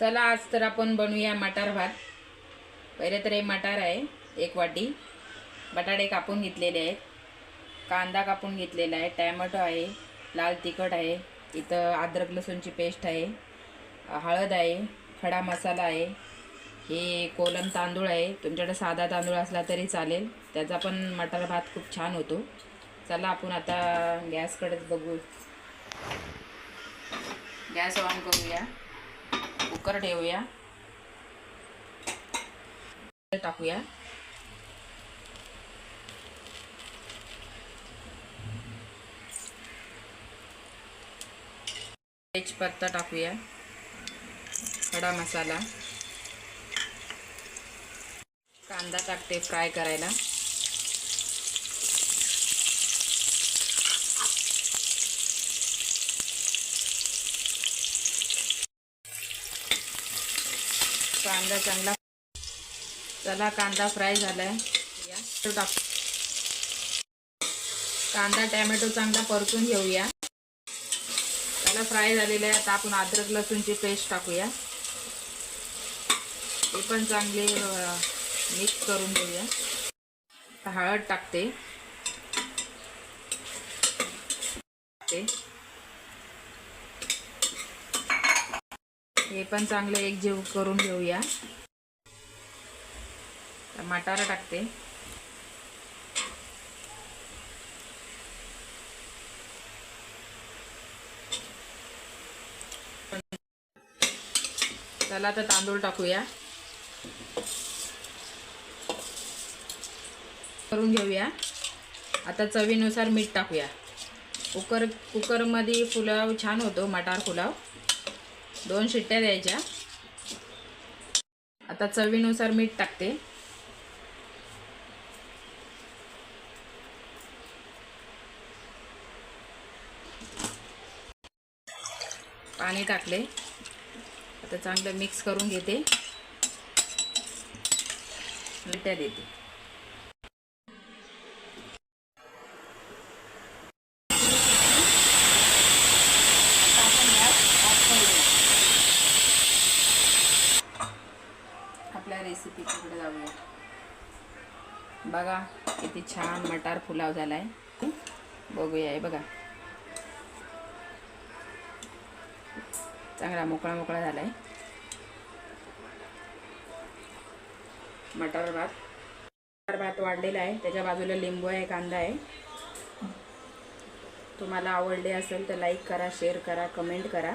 चला आज तर आपण बनवूया मटार भात. पहिले तर हे मटार आहे एक वाटी. बटाटे कापून घेतलेले आहेत. कांदा कापून घेतलेला आहे टॅमॅटो आहे लाल तिखट आहे इथं अद्रक लसूणची पेस्ट आहे हळद आहे खडा मसाला आहे हे कोलम तांदूळ आहे. तुमच्याकडे साधा तांदूळ असला तरी चालेल. त्याचा पण मटार भात खूप छान होतो. चला आपण आता गॅसकडेच बघू. गॅस ऑन करूया. कुकर ठेवूया. टाकूया. तेजपत्ता टाकूया. खडा मसाला. कांदा टाकते फ्राय करायला. कांदा चांगला. चला कांदा फ्राय झालाय. तो टाक कांदा टॅमॅटो चांगला परतून घेऊया. त्याला फ्राय झालेला आहे. आता आपण अद्रक लसूणची पेस्ट टाकूया. ते पण चांगले मिक्स करून घेऊया. हळद टाकते. हे पण चांगलं एक जेव करून घेऊया. मटारा टाकते. चला आता तांदूळ टाकूया. करून घेऊया. आता चवीनुसार मीठ टाकूया. कुकर कुकरमध्ये पुलाव छान होतो मटार पुलाव. दोन शिट्ट्या द्यायच्या. आता चवीनुसार मीठ टाकते. पाणी टाकले. आता चांगलं मिक्स करून घेते. मिठ्या देते. आपल्या रेसिपीकडे जाऊया बघा किती छान मटार पुलाव झालाय. बघूया बघा. चांगला मोकळा मोकळा झालाय. मटार भात. मटार भात वाढलेला आहे. त्याच्या बाजूला लिंबू आहे कांदा आहे. तुम्हाला आवडले असेल तर लाईक करा शेअर करा कमेंट करा.